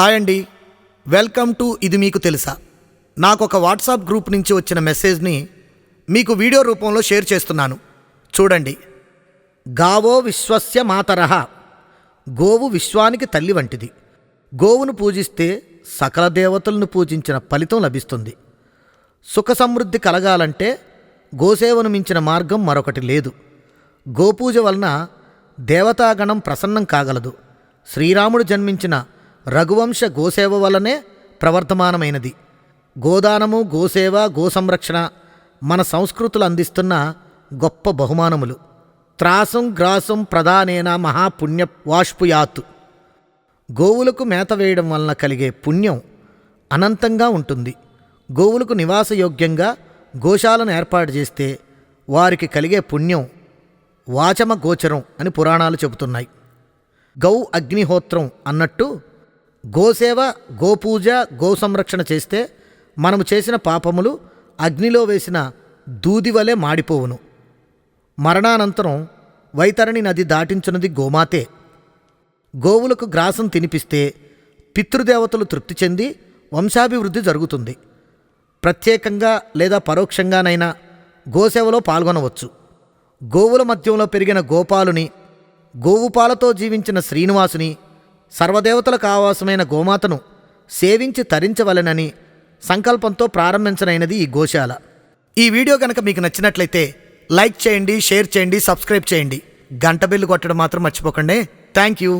Hi అండి. Welcome to ఇది మీకు తెలుసా? నాకు ఒక వాట్సాప్ గ్రూప్ నుంచి వచ్చిన మెసేజ్ని మీకు వీడియో రూపంలో షేర్ చేస్తున్నాను. చూడండి. గావో విశ్వస్య మాతరహ. గోవు విశ్వానికి తల్లి వంటిది. గోవును పూజిస్తే సకల దేవతలను పూజించిన ఫలితం లభిస్తుంది. సుఖ సమృద్ధి కలగాలంటే గోసేవను మించిన మార్గం మరొకటి లేదు. గోపూజ వలన దేవతాగణం ప్రసన్నం కాగలదు. శ్రీరాముడు జన్మించిన రఘువంశ గోసేవ వలనే ప్రవర్తమానమైనది. గోదానము గోసేవ గోసంరక్షణ మన సంస్కృతులు అందిస్తున్న గొప్ప బహుమానములు. త్రాసం గ్రాసం ప్రధానేన మహాపుణ్య వాష్పుయాత్. గోవులకు మేత వేయడం వలన కలిగే పుణ్యం అనంతంగా ఉంటుంది. గోవులకు నివాసయోగ్యంగా గోశాలను ఏర్పాటు చేస్తే వారికి కలిగే పుణ్యం వాచమ గోచరం అని పురాణాలు చెబుతున్నాయి. గౌ అగ్నిహోత్రం అన్నట్టు గోసేవ గోపూజ గో సంరక్షణ చేస్తే మనము చేసిన పాపములు అగ్నిలో వేసిన దూది వలె మాడిపోవును. మరణానంతరం వైతరణి నది దాటించున్నది గోమాతే. గోవులకు గ్రాసం తినిపిస్తే పితృదేవతలు తృప్తి చెంది వంశాభివృద్ధి జరుగుతుంది. ప్రత్యేకంగా లేదా పరోక్షంగానైనా గోసేవలో పాల్గొనవచ్చు. గోవుల మధ్యంలో పెరిగిన గోపాలుని గోవు పాలతో జీవించిన శ్రీనివాసుని సర్వదేవతలకు ఆవాసమైన గోమాతను సేవించి తరించవలెనని సంకల్పంతో ప్రారంభించనైనది ఈ గోశాల. ఈ వీడియో కనుక మీకు నచ్చినట్లయితే లైక్ చేయండి షేర్ చేయండి సబ్స్క్రైబ్ చేయండి. గంట బిల్లు కొట్టడం మాత్రం మర్చిపోకండి. Thank you.